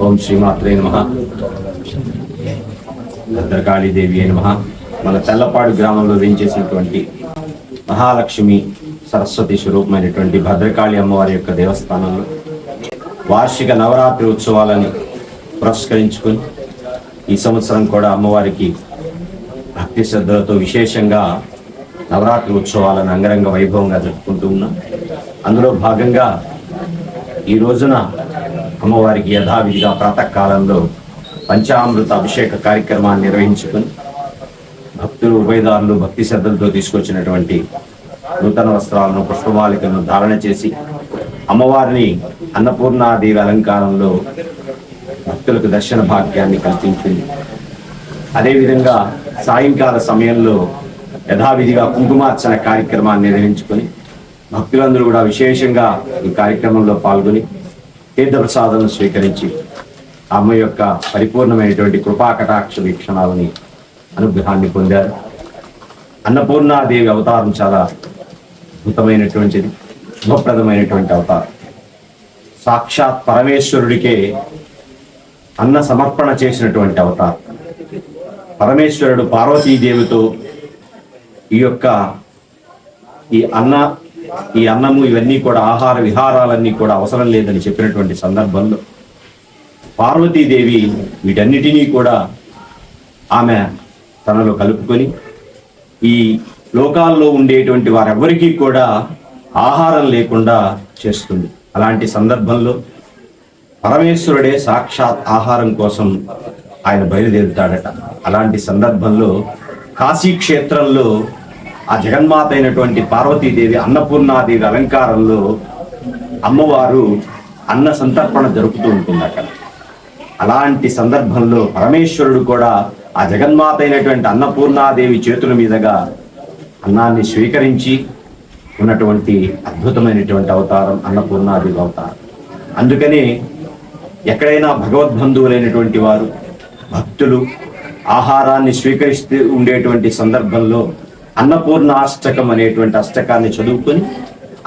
ఓం శ్రీమాత్రే నమ. భద్రకాళీదేవి నమ. మన తెల్లపాడు గ్రామంలో వేయించేసినటువంటి మహాలక్ష్మి సరస్వతి స్వరూపమైనటువంటి భద్రకాళి అమ్మవారి యొక్క దేవస్థానంలో వార్షిక నవరాత్రి ఉత్సవాలని పురస్కరించుకొని ఈ సంవత్సరం కూడా అమ్మవారికి భక్తి శ్రద్ధలతో విశేషంగా నవరాత్రి ఉత్సవాలను అంగరంగ వైభవంగా జరుపుకుంటూ ఉన్నాం. అందులో భాగంగా ఈ రోజున అమ్మవారికి యథావిధిగా ప్రాతకాలంలో పంచామృత అభిషేక కార్యక్రమాన్ని నిర్వహించుకుని భక్తులు ఉభయదారులు భక్తి శ్రద్ధలతో తీసుకొచ్చినటువంటి నూతన వస్త్రాలను పుష్పమాలికలను ధారణ చేసి అమ్మవారిని అన్నపూర్ణాదేవి అలంకారంలో భక్తులకు దర్శన భాగ్యాన్ని కల్పించింది. అదేవిధంగా సాయంకాల సమయంలో యథావిధిగా కుంకుమార్చన కార్యక్రమాన్ని నిర్వహించుకొని భక్తులందరూ కూడా విశేషంగా ఈ కార్యక్రమంలో పాల్గొని తీర్థప్రసాదాలను స్వీకరించి అమ్మ యొక్క పరిపూర్ణమైనటువంటి కృపాకటాక్ష వీక్షణాలని అనుగ్రహాన్ని పొందారు. అన్నపూర్ణాదేవి అవతారం చాలా అద్భుతమైనటువంటిది శుభప్రదమైనటువంటి అవతారం. సాక్షాత్ పరమేశ్వరుడికే అన్న సమర్పణ చేసినటువంటి అవతారం. పరమేశ్వరుడు పార్వతీదేవితో ఈ యొక్క ఈ అన్న ఈ అన్నము ఇవన్నీ కూడా ఆహార విహారాలన్నీ కూడా అవసరం లేదని చెప్పినటువంటి సందర్భంలో పార్వతీదేవి వీటన్నిటినీ కూడా ఆమె తనలో కలుపుకొని ఈ లోకాల్లో ఉండేటువంటి వారెవ్వరికీ కూడా ఆహారం లేకుండా చేస్తుంది. అలాంటి సందర్భంలో పరమేశ్వరుడే సాక్షాత్ ఆహారం కోసం ఆయన బయలుదేరుతాడట. అలాంటి సందర్భంలో కాశీ క్షేత్రంలో ఆ జగన్మాత అయినటువంటి పార్వతీదేవి అన్నపూర్ణాదేవి అలంకారంలో అమ్మవారు అన్న సంతర్పణ జరుపుతూ ఉంటుంది అక్కడ అలాంటి సందర్భంలో పరమేశ్వరుడు కూడా ఆ జగన్మాత అయినటువంటి అన్నపూర్ణాదేవి చేతుల మీదుగా అన్నాన్ని స్వీకరించి ఉన్నటువంటి అద్భుతమైనటువంటి అవతారం అన్నపూర్ణాదేవి అవతారం. అందుకని ఎక్కడైనా భగవద్బంధువులైనటువంటి వారు భక్తులు ఆహారాన్ని స్వీకరిస్తూ ఉండేటువంటి సందర్భంలో అన్నపూర్ణ అష్టకం అనేటువంటి అష్టకాన్ని చదువుకొని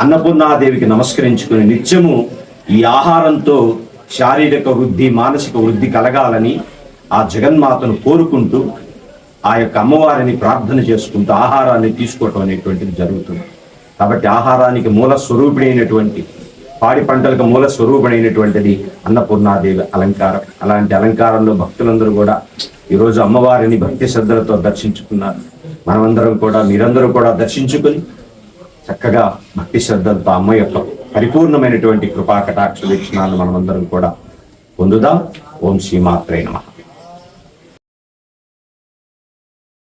అన్నపూర్ణాదేవికి నమస్కరించుకుని నిత్యము ఈ ఆహారంతో శారీరక వృద్ధి మానసిక వృద్ధి కలగాలని ఆ జగన్మాతను కోరుకుంటూ ఆ యొక్క అమ్మవారిని ప్రార్థన చేసుకుంటూ ఆహారాన్ని తీసుకోవటం అనేటువంటిది జరుగుతుంది. కాబట్టి ఆహారానికి మూల స్వరూపిణైనటువంటి పాడి పంటలకు మూల స్వరూపుడైనటువంటిది అన్నపూర్ణాదేవి అలంకారం. అలాంటి అలంకారంలో భక్తులందరూ కూడా ఈరోజు అమ్మవారిని భక్తి శ్రద్ధలతో దర్శించుకున్నారు. మనమందరం కూడా మీరందరూ కూడా దర్శించుకుని చక్కగా భక్తి శ్రద్ధలతో అమ్మ యొక్క పరిపూర్ణమైనటువంటి కృపా కటాక్ష వీక్షణాలను మనమందరం కూడా పొందుదాం. ఓం శ్రీమాత్రే నమః.